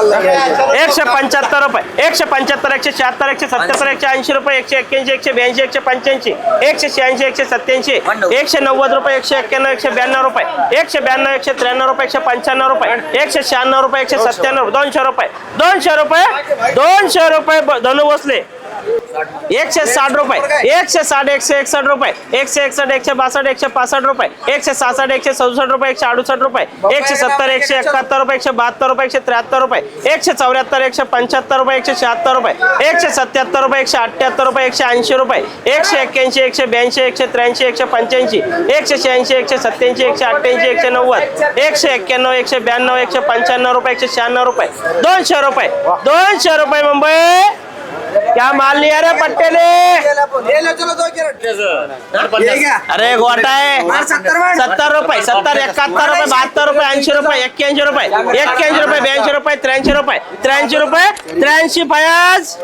एकशे पंच्याहत्तर रुपये एकशे पंच्याहत्तर एकशे शहात्तर एकशे सत्याहत्तर एकशे ऐंशी रुपये एकशे एक्क्याऐंशी एकशे ब्याऐंशी एकशे पंच्याऐंशी एकशे शहाऐंशी एकशे सत्याऐंशी एकशे नव्वद रुपये एकशे एक्क्याण्णव एकशे ब्याण्णव रुपये एकशे ब्याण्णव एकशे त्र्याण्णव रुपये एकशे पंच्याण्णव रुपये एकशे शहाण्णव रुपये एकशे सत्त्याण्णव दोनशे रुपये दोनशे रुपये दोनशे रुपये धनु बसले. एकशे साठ रुपये. एकशे साठ एकशे एकसष्ट रुपये. एकशे एकसष्ट एकशे बासष्ट एकशे पासष्ट रुपये. एकशे सहासष्ट एकशे सदुसष्ट रुपये एकशे अडुसष्ट रुपये. एकशे सत्तर एकशे एकाहत्तर रुपये एकशे बहात्तर रुपये एकशे त्र्याहत्तर रुपये. एकशे चौऱ्याहत्तर एकशे पंच्याहत्तर रुपये एकशे शहात्तर रुपये. एकशे सत्याहत्तर रुपये एकशे अठ्ठ्याहत्तर रुपये एकशे ऐंशी रुपये. एकशे एक्क्याऐंशी एकशे ब्याऐंशी एकशे त्र्याऐंशी एकशे पंच्याऐंशी. एकशे शहाऐंशी एकशे सत्याऐंशी एकशे अठ्ठ्याऐंशी एकशे नव्वद. एकशे एक्क्याण्णव एकशे ब्याण्णव एकशे पंच्याण्णव रुपये एकशे शहाण्णव रुपये. दोनशे रुपये. दोनशे रुपये मुंबई. क्या माल लिया रे पट्टेले अरे गोटा आहे सत्तर रुपये सत्तर एकाहत्तर रुपये बहात्तर रुपये ऐंशी रुपये एक्क्याऐंशी रुपये एक्क्याऐंशी रुपये ब्याऐंशी रुपये त्र्याऐंशी रुपये त्र्याऐंशी रुपये त्र्याऐंशी फयाज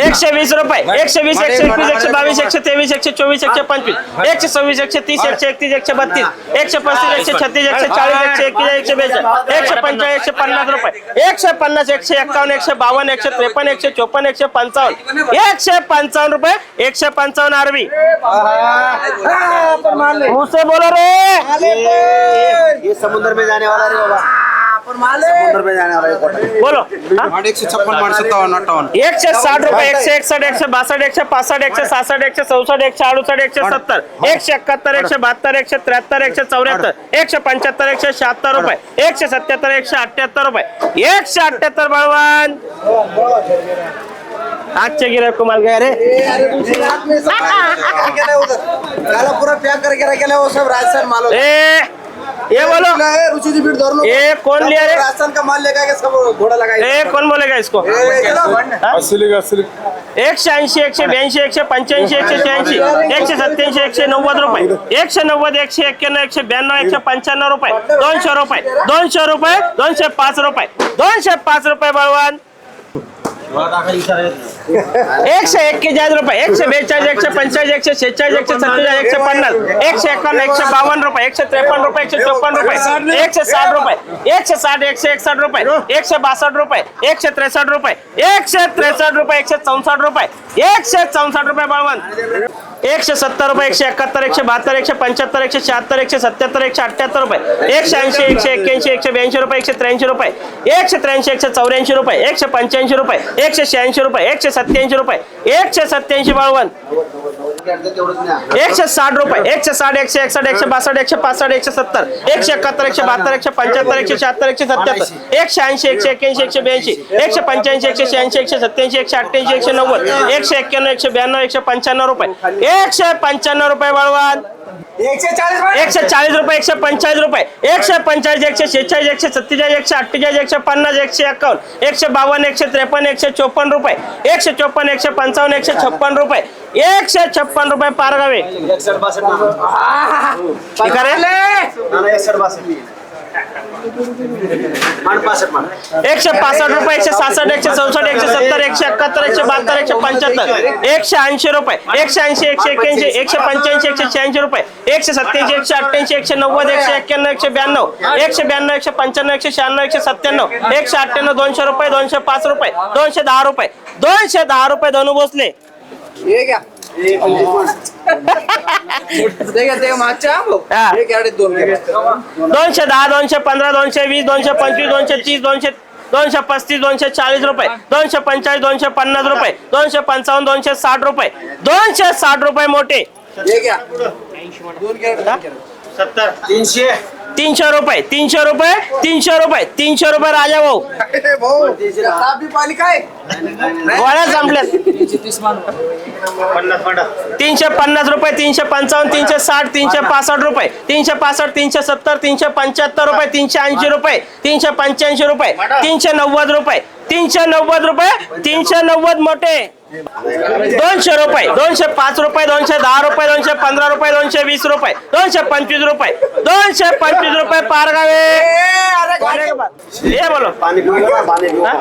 एकशे वीस रुपये एकशे वीस एकशे एकवीस एकशे बावीस एकशे तेवीस एकशे चोवीस एकशे पंचवीस एकशे सव्वीस एकशे तीस एकशे एकतीस एकशे बत्तीस एकशे पस्तीस एकशे छत्तीस एकशे चाळीस एकशे एकवीस एकशे बेचाळीस एकशे पंचाळीस एकशे पन्नास रुपये एकशे पन्नास एकशे एक्कावन्न एकशे बावन्न एकशे त्रेपन्न एकशे चोपन्न एकशे पंचावन्न एकशे पंचावन्न रुपये एकशे पंचावन्न आरबी मुझसे बोलो रे ये समुद्र में जाने वाला रे बाबा समुद्र में जाने वाला है कोटा। बोलो हा? माड एकशे छप्पन साठ रुपये एकशे एकसष्ट एकशे बासष्ट एकशे पासष्ट एकशे सहासष्ट एकशे चौसष्ट एकशे अडुसष्ट एकशे सत्तर एकशे एकाहत्तर एकशे बहात्तर एकशे त्र्याहत्तर एकशे चौऱ्याहत्तर एकशे पंच्याहत्तर एकशे शहात्तर रुपये एकशे सत्याहत्तर एकशे अठ्ठ्याहत्तर रुपये एकशे अठ्ठ्याहत्तर बळवान आजचे गिरायक कुमाल गया रे काला पूरा पैक करके रखे सब राजस्थान माल ए ये बोलो है रुचि जी भीड़ धर लो ये कौन लिया रे राजस्थान का माल लेकर सब घोड़ा लगाए ए कौन बोलेगा इसको एकशे ऐंशी एकशे ब्याऐंशी एकशे पंच्याऐंशी एकशे शहाऐंशी एकशे सत्याऐंशी एकशे नव्वद रुपये एकशे नव्वद एकशे एक्क्याण्णव एकशे ब्याण्णव एकशे पंच्याण्णव रुपये दोनशे रुपये दोनशे रुपये दोनशे पाच रुपये दोनशे पाच रुपये बळवान एकशे एक्केचाळीस रुपये एकशे बेचाळीस एकशे पंचेचाळीस एकशे शेहेचाळीस एकशे सत्तेचाळीस एकशे पन्नास एकशे एकावन्न एकशे बावन्न रुपये एकशे त्रेपन्न रुपये एकशे चोपन्न रुपये एकशे साठ रुपये एकशे साठ एकशे एकसष्ट रुपये एकशे बासष्ट रुपये एकशे त्रेसष्ट रुपये एकशे त्रेसष्ट रुपये एकशे चौसष्ट रुपये एकशे चौसष्ट रुपये बावन्न एकशे सत्तर रुपये एकशे एकाहत्तर एकशे बहात्तर एकशे पंच्याहत्तर एकशे शहात्तर एकशे सत्याहत्तर एकशे अठ्ठ्याहत्तर रुपये. एकशे ऐंशी एकशे एक्क्याऐंशी एकशे ब्याऐंशी रुपये एकशे त्र्याऐंशी रुपये. एकशे त्र्याऐंशी एकशे चौऱ्याऐंशी रुपये एकशे पंच्याऐंशी रुपये एकशे शहाऐंशी रुपये एकशे सत्याऐंशी रुपये एकशे सत्याऐंशी बावन्न एकशे साठ रुपये एकशे साठ एकशे एकसठ एकशे बासष्ट एकशे पासष्ट एकशे सत्तर एकशे एकाहत्तर एकशे बहात्तर एकशे पंच्याहत्तर एकशे शहात्तर एकशे सत्याहत्तर एकशे ऐंशी एकशे एक्याऐंशी एकशे ब्याऐंशी एकशे पंच्याऐंशी एकशे शहाऐंशी एकशे सत्याऐंशी एकशे अठ्ठ्याऐंशी एकशे नव्वद एकशे एक्क्याण्णव एकशे ब्याण्णव एकशे पंच्याण्णव रुपये एकशे पंच्याण्णव रुपये बळवान एकशे एकशे चाळीस रुपये एकशे पंचेचाळीस रुपये एकशे पंचेचाळीस एकशे शेहेचाळीस एकशे सत्तेचाळीस एकशे अठ्ठेचाळीस एकशे पन्नास एकशे एकावन्न एकशे बावन्न एकशे त्रेपन्न एकशे चोपन्न रुपये एकशे चोपन्न एकशे पंचावन्न एकशे छप्पन रुपये एकशे छप्पन रुपये पारगावे. एकशे पासष्ट रुपये एकशे सहासष्ट एकशे चौसष्ट एकशे सत्तर एकशे एकाहत्तर एकशे बहात्तर एकशे पंच्याहत्तर. एकशे ऐंशी रुपये एकशे ऐंशी एकशे एक्क्याऐंशी एकशे पंच्याऐंशी एकशे शहाऐंशी रुपये एकशे सत्याऐंशी एकशे अठ्ठ्याऐंशी एकशे नव्वद एकशे एक्क्याण्णव एकशे ब्याण्णव एकशे ब्याण्णव एकशे पंच्याण्णव एकशे शहाण्णव एकशे सत्त्याण्णव एकशे अठ्ठ्याण्णव दोनशे रुपये दोनशे पाच रुपये दोनशे दहा रुपये दोनशे दहा रुपये धनु भोसले मागच्या हा. दोन. दोनशे दहा दोनशे पंधरा दोनशे वीस दोनशे पंचवीस दोनशे तीस दोनशे दोनशे पस्तीस दोनशे चाळीस रुपये दोनशे पंचेचाळीस दोनशे पन्नास रुपये दोनशे पंचावन्न दोनशे साठ रुपये दोनशे साठ रुपये मोठे ये क्या दोन घे. तीनशे तीनशे रुपये तीनशे रुपये तीनशे रुपये तीनशे रुपये राजा भाऊ गोळ्या संपल्यात तीनशे पन्नास रुपये तीनशे पंचावन्न तीनशे साठ तीनशे पासष्ट रुपये तीनशे पासष्ट तीनशे सत्तर तीनशे पंच्याहत्तर रुपये तीनशे ऐंशी रुपये तीनशे पंच्याऐंशी रुपये तीनशे नव्वद रुपये तीनशे नव्वद रुपये तीनशे नव्वद मोठे दोनशे रुपये दोनशे पाच रुपये दोनशे दहा रुपये दोनशे पंधरा रुपये दोनशे वीस रुपये दोनशे पंचवीस रुपये दोनशे पंचवीस रुपये पारगावे बोलो हा?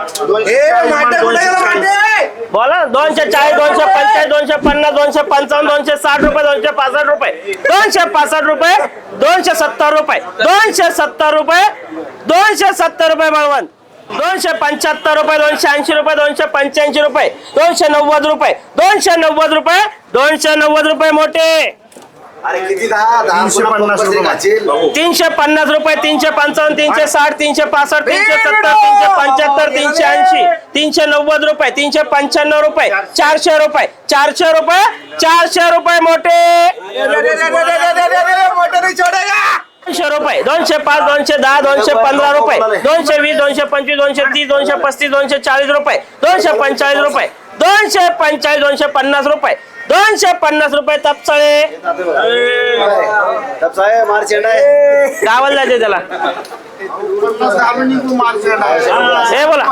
बोला ना. दोनशे चाळीस दोनशे पंचाळीस दोनशे पन्नास दोनशे पंचावन्न दोनशे साठ रुपये दोनशे पासष्ट रुपये दोनशे पासष्ट रुपये दोनशे सत्तर रुपये दोनशे सत्तर रुपये दोनशे सत्तर रुपये बळवंत दोनशे पंच्याहत्तर रुपये दोनशे ऐंशी रुपये दोनशे पंच्याऐंशी रुपये दोनशे नव्वद रुपये दोनशे नव्वद रुपये दोनशे नव्वद रुपये मोठे. अरे किती दहा? दहा पुन्हा पंपरचे घालशील. तीनशे पन्नास रुपये तीनशे पंचावन्न तीनशे साठ तीनशे पासष्ट तीनशे सत्तर तीनशे पंच्याहत्तर तीनशे ऐंशी तीनशे नव्वद रुपये तीनशे पंच्याण्णव रुपये चारशे. रुपये चारशे रुपये चारशे रुपये मोठे. दोनशे रुपये दोनशे पाच दोनशे दहा दोनशे पंधरा रुपये दोनशे वीस दोनशे पंचवीस दोनशे तीस दोनशे पस्तीस दोनशे चाळीस रुपये दोनशे पंचेचाळीस रुपये दोनशे पंचेचाळीस दोनशे पन्नास रुपये दोनशे पन्नास रुपये तपसळे. गावाला जायचे त्याला. हे बोला.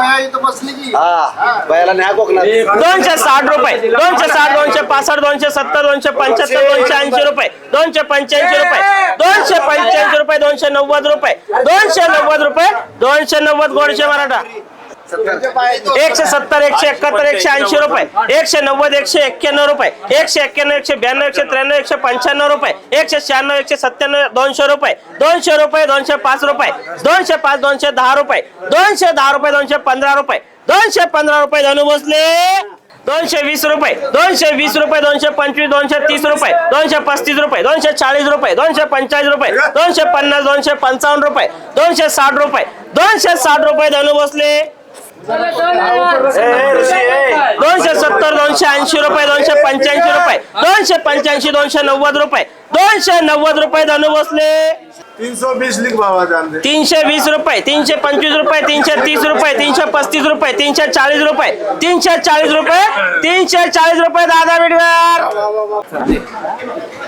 दोनशे साठ रुपये दोनशे साठ दोनशे पासष्ट दोनशे सत्तर दोनशे पंच्याहत्तर दोनशे ऐंशी रुपये दोनशे पंच्याऐंशी रुपये दोनशे पंच्याऐंशी रुपये दोनशे नव्वद रुपये दोनशे नव्वद रुपये दोनशे नव्वद गोडशे मराठा. एकशे सत्तर एकशे एकाहत्तर एकशे ऐंशी रुपये एकशे नव्वद एकशे एक्क्याण्णव रुपये एकशे एक्क्याण्णव एकशे ब्याण्णव एकशे त्र्याण्णव एकशे पंच्याण्णव रुपये एकशे शहाण्णव एकशे सत्त्याण्णव दोनशे रुपये दोनशे रुपये दोनशे पाच रुपये दोनशे पाच दोनशे दहा रुपये दोनशे दहा रुपये दोनशे पंधरा रुपये दोनशे पंधरा रुपये धनु भोसले दोनशे वीस रुपये दोनशे वीस रुपये दोनशे पंचवीस दोनशे तीस रुपये दोनशे पस्तीस रुपये दोनशे चाळीस रुपये दोनशे पंचाळीस रुपये दोनशे पन्नास दोनशे पंचावन्न रुपये दोनशे साठ रुपये दोनशे साठ रुपये धनु भोसले दोनशे सत्तर दोनशे ऐंशी रुपये दोनशे पंच्याऐंशी रुपये दोनशे पंच्याऐंशी दोनशे नव्वद रुपये दोनशे नव्वद रुपये धनु भोसले. तीन सौ बीस लिख बाबा जान दे तीनशे वीस रुपये तीनशे पंचवीस रुपये तीनशे तीस रुपये तीनशे पस्तीस रुपये तीनशे चाळीस रुपये तीनशे चाळीस रुपये तीनशे चाळीस रुपये दादा मिडवर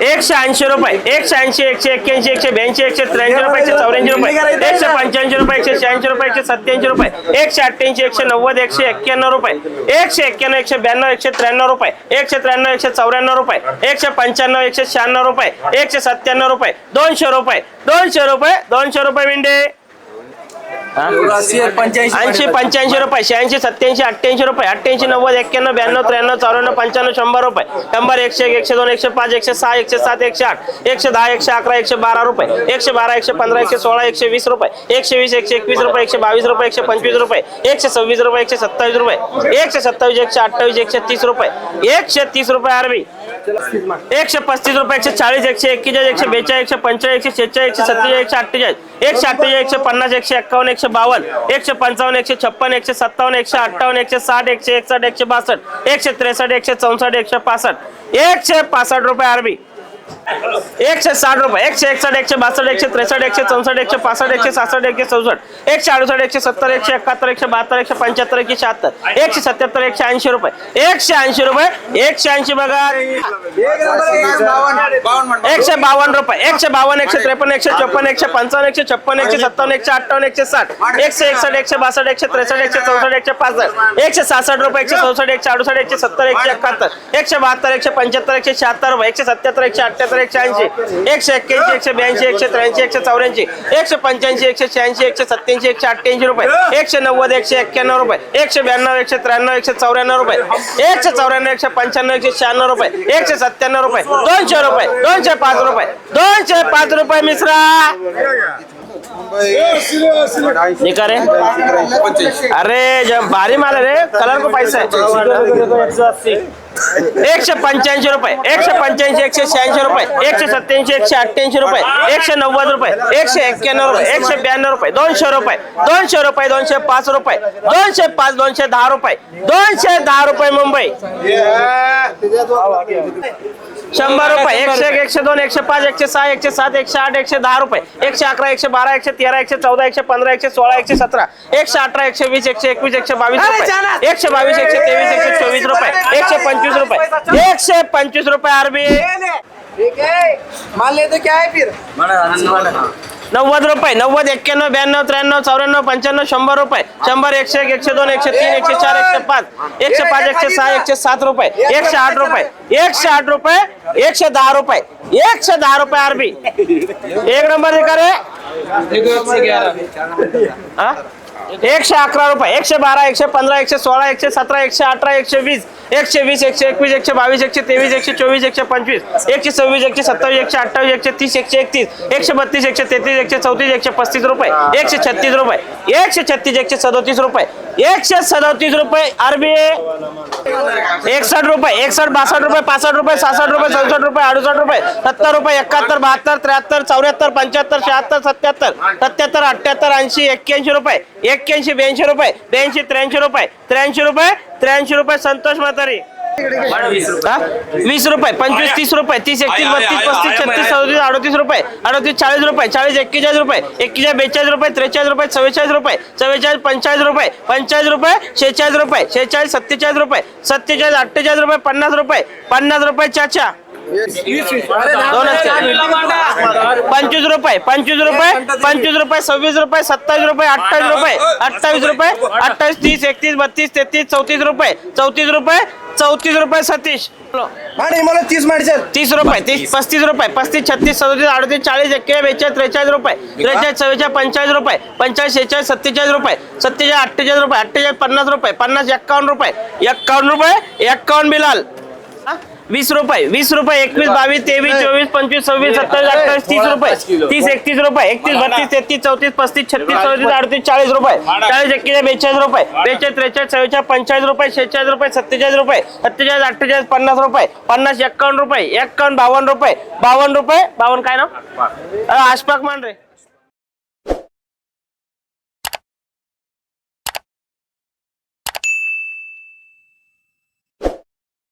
एकशे ऐंशी रुपये एकशे ऐंशी एकशे एक्क्याऐंशी एकशे ब्याऐंशी एकशे त्र्याऐंशी रुपये एकशे चौऱ्याऐंशी रुपये एकशे पंच्याऐंशी रुपये एकशे शहाऐंशी रुपये एकशे सत्याऐंशी रुपये एकशे अठ्ठ्याऐंशी एकशे नव्वद एकशे एक्क्याण्णव रुपये एकशे एक्क्याण्णव एकशे ब्याण्णव एकशे त्र्याण्णव रुपये एकशे त्र्याण्णव एकशे चौऱ्याण्णव रुपये एकशे पंच्याण्णव एकशे शहाण्णव रुपये एकशे सत्त्याण्णव रुपये दोनशे रुपये दोनशे रुपये दोनशे रुपये मिंडे ऐंशी पंच्याऐंशी रुपये शहाऐंशी सत्याऐंशी अठ्ठ्याऐंशी रुपये अठ्ठ्याऐंशी नव्वद एक्क्याण्णव ब्याण्णव त्र्याण्णव चौऱ्याण्णव पंच्याण्णव शंभर रुपये. शंभर एकशे एक एकशे दोन एकशे पाच एकशे सहा एकशे सात एकशे आठ एकशे दहा एकशे अकरा एकशे बारा रुपये एकशे बारा एकशे पंधरा एकशे सोळा एकशे वीस रुपये एकशे वीस एकशे एकवीस रुपये एकशे बावीस रुपये एकशे पंचवीस रुपये एकशे सव्वीस रुपये एकशे सत्तावीस रुपये एकशे सत्तावीस एकशे अठ्ठावीस एकशे तीस रुपये एकशे तीस रुपये आरबी एकशे पस्तीस रुपये एकशे चाळीस एकशे एक्केचाळीस एकशे बेचाळीस एकशे पंचेचाळीस एकशे शेहेचाळीस एकशे सत्तेचाळीस एकशे अठ्ठेचाळीस एकशे अठ्ठेचाळीस एकशे पन्नास एकशे एक्कावन्न एकशे बावन्न एकशे पंचावन्न एकशे छप्पन एकशे सत्तावन्न एकशे अठ्ठावन्न एकशे साठ एकशे एकसष्ट एकशे बासष्ट एकशे त्रेसष्ट एकशे चौसष्ट एकशे पासष्ट. एकशे पासष्ट रुपये आरबी. एकशे साठ रुपये एकशे एकसष्ट एकशे बासष्ट एकशे त्रेसष्ट एकशे चौसष्ट एकशे पासष्ट एकशे सहासष्ट एकशे चौसष्ट एकशे अडुसष्ट एकशे सत्तर एकशे एकाहत्तर एकशे बहात्तर एकशे पंच्याहत्तर एकशे शहात्तर एकशे सत्याहत्तर एकशे ऐंशी रुपये एकशे ऐंशी रुपये एकशे ऐंशी बघा. एकशे बावन्न रुपये एकशे बावन्न एकशे त्रेपन्न एकशे चोपन्न एकशे पंचावन्न एकशे छप्पन एकशे सत्तावन्न एकशे अठ्ठावन्न एकशे साठ एकशे एकसष्ट एकशे बासष्ट एकशे त्रेसष्ट एकशे चौसष्ट एकशे पासष्ट एकशे सहासष्ट रुपये एकशे चौसष्ट एकशे अडुसष्ट एकशे सत्तर एकशे एकाहत्तर एकशे बहात्तर एकशे पंच्याहत्तर एकशे शहात्तर रुपये एकशे सत्याहत्तर एकशे अठ्ठ्याहत्तर एकशे ऐंशी. एकशे एक्क्याऐंशी एकशे ब्याऐंशी एकशे त्र्याऐंशी एकशे चौऱ्याऐंशी. एकशे पंच्याऐंशी एकशे शहाऐंशी एकशे सत्याऐंशी एकशे अठ्ठ्याऐंशी रुपये. एकशे नव्वद एकशे एक्क्याण्णव रुपये. एकशे ब्याण्णव एकशे त्र्याण्णव एकशे चौऱ्याण्णव रुपये. एकशे चौऱ्याण्णव एकशे पंच्याण्णव एकशे शहाण्णव रुपये. एकशे सत्त्याण्णव रुपये. दोनशे रुपये. दोनशे पाच रुपये. दोनशे पाच रुपये मिश्रा. रे. अरे जब भारी माल रे. कलर को पैसा. है एकशे पंच्याऐंशी रुपये एकशे पंच्याऐंशी एकशे शहाऐंशी रुपये एकशे सत्याऐंशी एकशे अठ्ठ्याऐंशी रुपये एकशे नव्वद रुपये एकशे एक्क्याण्णव रुपये एकशे ब्याण्णव रुपये दोनशे रुपये दोनशे रुपये दोनशे पाच रुपये दोनशे पाच दोनशे दहा रुपये दोनशे दहा रुपये मुंबई. शंभर रुपये एकशे एक एकशे दोन एकशे पाच एकशे सहा एकशे सात एकशे आठ एकशे दहा रुपये. एकशे अकरा एकशे बारा एकशे तेरा एकशे चौदा एकशे पंधरा एकशे सोळा एकशे सतरा एकशे अठरा एकशे वीस एकशे एकवीस एकशे बावीस रुपये. एकशे बावीस एकशे तेवीस एकशे चोवीस रुपये. एकशे पंचवीस रुपये. एकशे पंचवीस रुपये आरबी. मान ले तो क्या है फिर? नव्वद रुपये नव्वद एक्क्याण्णव ब्याण्णव त्र्याण्णव चौऱ्याण्णव पंच्याण्णव शंभर रुपये शंभर एकशे एक एकशे दोन एकशे तीन एकशे चार एकशे पाच एकशे पाच एकशे सहा एकशे सात रुपये एकशे आठ रुपये एकशे आठ रुपये एकशे दहा रुपये एकशे दहा रुपये आरबी एक नंबर दिखा रे हा? एकशे अकरा रुपये एकशे बारा एकशे पंधरा एकशे सोळा एकशे सतरा एकशे अठरा एकशे वीस एकशे वीस एकशे एकवीस एकशे बावीस एकशे तेवीस एकशे चोवीस एकशे पंचवीस एकशे सव्वीस एकशे सत्तावीस एकशे अठ्ठावीस एकशे तीस एकशे एकतीस एकशे बत्तीस एकशे तेहतीस एकशे चौतीस एकशे पस्तीस रुपये एकशे छत्तीस रुपये एकशे छत्तीस एकशे सदोतीस रुपये एकशे सदतीस रुपये आरबी एकसठ रुपये एकसठ बासष्ट रुपये पासष्ट रुपये सहासष्ट रुपये चौसष्ट रुपये अडुसष्ट रुपये सत्तर रुपये एकाहत्तर बहात्तर त्र्याहत्तर चौऱ्याहत्तर पंच्याहत्तर शहात्तर सत्याहत्तर सत्याहत्तर अठ्ठ्याहत्तर ऐंशी एक्क्याऐंशी रुपये एक्क्याऐंशी ब्याऐंशी रुपये ब्याऐंशी त्र्याऐंशी रुपये त्र्याऐंशी रुपये त्र्याऐंशी रुपये संतोष म्हातारी. वीस रुपये पंचवीस तीस रुपये तीस एकतीस बत्तीस पस्तीस छत्तीस सदतीस अडतीस रुपये अडतीस चाळीस रुपये चाळीस एक्केचाळीस रुपये एक्केचाळीस बेचाळीस रुपये त्रेचाळीस रुपये चव्वेचाळीस रुपये चव्वेचाळीस पंचाळीस रुपये पंचाळीस रुपये शेहेचाळीस रुपये शेहेचाळीस सत्तेचाळीस रुपये सत्तेचाळीस अठ्ठेचाळीस रुपये पन्नास रुपये पन्नास रुपये चाचा. पंचवीस रुपये पंचवीस रुपये पंचवीस रुपये सव्वीस रुपये सत्तावीस रुपये अठ्ठावीस रुपये अठ्ठावीस रुपये अठ्ठावीस तीस एकतीस बत्तीस तेहतीस चौतीस रुपये चौतीस रुपये चौतीस रुपये सतीश. मला तीस माडचं तीस रुपये तीस पस्तीस रुपये पस्तीस छत्तीस सदतीस अडतीस चाळीस एक्केचाळीस बेचाळीस त्रेचाळीस रुपये. त्रेचाळीस चव्वेचाळीस पंचाळीस रुपये पंचाळीस शेहेचाळीस सत्तेचाळीस रुपये सत्तेचाळीस अठ्ठेचाळीस रुपये अठ्ठेचाळीस पन्नास रुपये पन्नास एक्कावन्न रुपये. एक्कावन्न रुपये एक्कावन्न बिलाल? वीस रुपये वीस रुपये एकवीस बावीस तेवीस चोवीस पंचवीस सव्वीस सत्तावीस अठ्ठावीस तीस रुपये. तीस एकतीस रुपये एकतीस बत्तीस तेहतीस चौतीस पस्तीस छत्तीस चौतीस अडतीस चाळीस रुपये. चाळीस एक्केचाळीस बेचाळीस रुपये. बेचाळीस त्रेचाळीस चव्वेचाळीस पंचाळीस रुपये शेहेचाळीस रुपये सत्तेचाळीस रुपये सत्तेचाळीस अठ्ठेचाळीस पन्नास रुपये पन्नास एक्कावन्न रुपये एक्कावन्न बावन्न रुपये बावन्न रुपये बावन्न काय ना आशपाक. मान रे